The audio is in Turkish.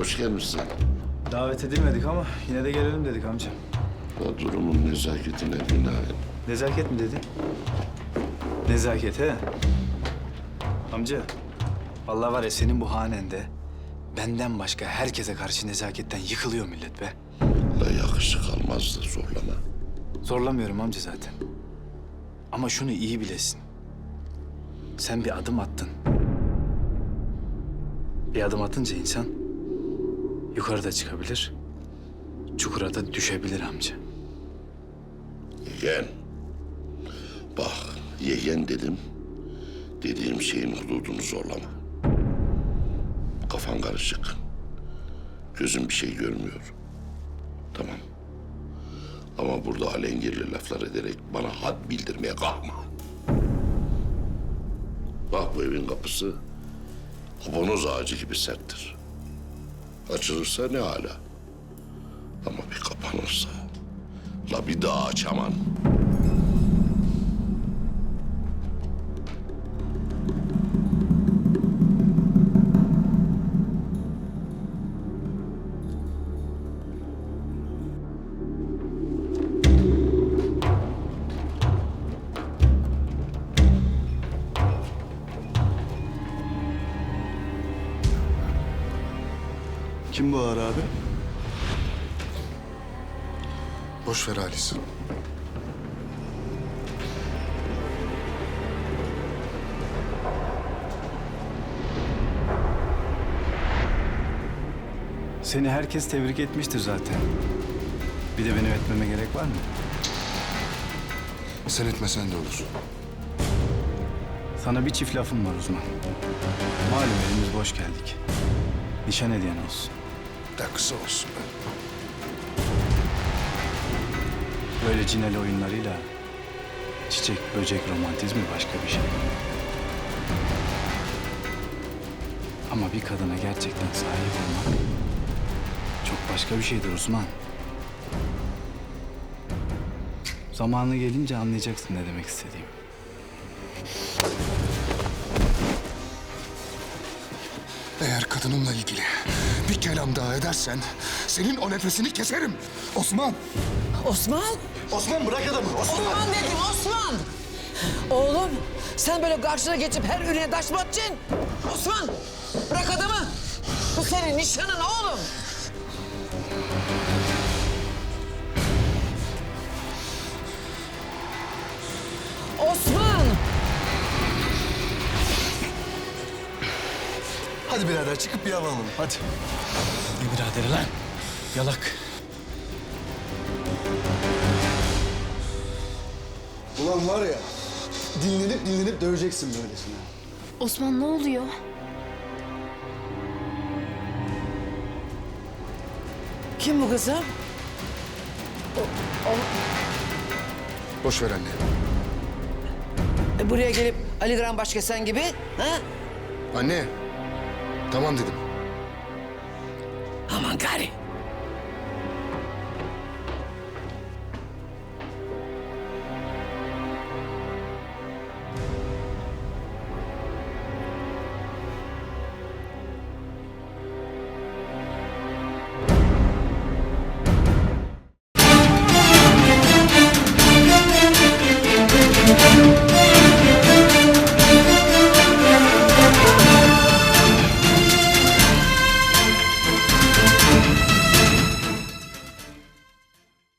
Hoş gelmişsin. Davet edilmedik ama yine de gelelim dedik amca. O durumun nezaketine binaen. Nezaket mi dedin? Nezaket he? Amca, vallahi var ya senin bu hanende benden başka herkese karşı nezaketten yıkılıyor millet be. La yakışık almazdı zorlama. Zorlamıyorum amca zaten. Ama şunu iyi bilesin. Sen bir adım attın. Bir adım atınca insan yukarıda çıkabilir, çukura da düşebilir amca. Yeğen. Bak yeğen dedim. Dediğim şeyin hududunu zorlama. Kafan karışık. Gözün bir şey görmüyor. Tamam. Ama burada alengirli laflar ederek bana had bildirmeye kalkma. Bak bu evin kapısı kabonoz ağacı gibi serttir. Açılırsa ne hala. Ama bir kapanırsa la bir daha açaman. Kim bu ağır abi? Boş ver Halis. Seni herkes tebrik etmiştir zaten. Bir de benim etmeme gerek var mı? Sen etmesen de olur. Sana bir çift lafım var uzman. Malum elimiz boş geldik. Nişan hediyen olsun. Da olsun. Böyle cinel oyunlarıyla çiçek, böcek romantizmi başka bir şey. Ama bir kadına gerçekten sahip olmak çok başka bir şeydir Osman. Zamanı gelince anlayacaksın ne demek istediğim. Eğer kadınımla ilgili bir kelam daha edersen senin o nefesini keserim. Osman! Osman? Osman bırak adamı. Osman. Osman dedim Osman. Oğlum sen böyle karşına geçip her ürüne taş mı atacaksın? Osman bırak adamı. Bu senin nişanın oğlum. Osman! Hadi birader çıkıp bir hava alalım. Hadi. Ne biraderi lan? Yalak. Ulan var ya dinlenip dinlenip döveceksin böylesine. Osman ne oluyor? Kim bu kızım? Boş ver anne. E, buraya gelip Ali Gran Başkesen gibi. Ha? Anne. Tamam dedim. Aman gari.